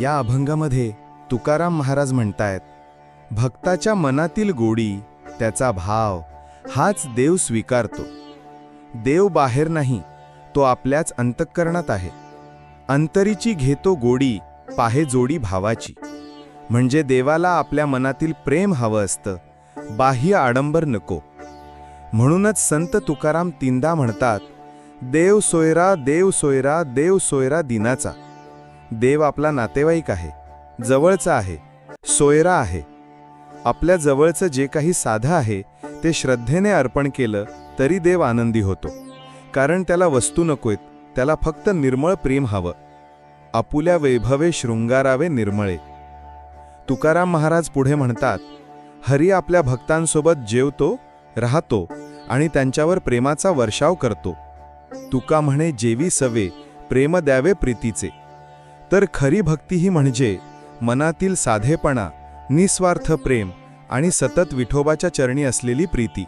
या अभंगामध्ये तुकाराम महाराज म्हणतायत भक्ताच्या मनातील गोडी त्याचा भाव हाच देव स्वीकारतो. देव बाहेर नाही तो आपल्याच अंतःकरणात आहे. अंतरीची घेतो गोडी पाहे जोडी भावाची. म्हणजे देवाला आपल्या मनातील प्रेम हवं असतं बाह्य आडंबर नको. म्हणूनच संत तुकाराम तीनदा म्हणतात देव सोयरा देव सोयरा देव सोयरा दिनाचा. देव आपला नातेवाईक आहे जवळचा आहे सोयरा आहे. आपल्या जवळचं जे काही साधं आहे ते श्रद्धेने अर्पण केलं तरी देव आनंदी होतो. कारण त्याला वस्तू नकोयत त्याला फक्त निर्मळ प्रेम हवं. आपुल्या वैभवे शृंगारावे निर्मळे. तुकाराम महाराज पुढे म्हणतात हरी आपल्या भक्तांसोबत जेवतो राहतो आणि त्यांच्यावर प्रेमाचा वर्षाव करतो. तुका म्हणे जेवी सवे प्रेम द्यावे प्रीतीचे. तर खरी भक्ती ही म्हणजे मनातील साधेपणा निस्वार्थ प्रेम आणि सतत विठोबाच्या चरणी असलेली प्रीती.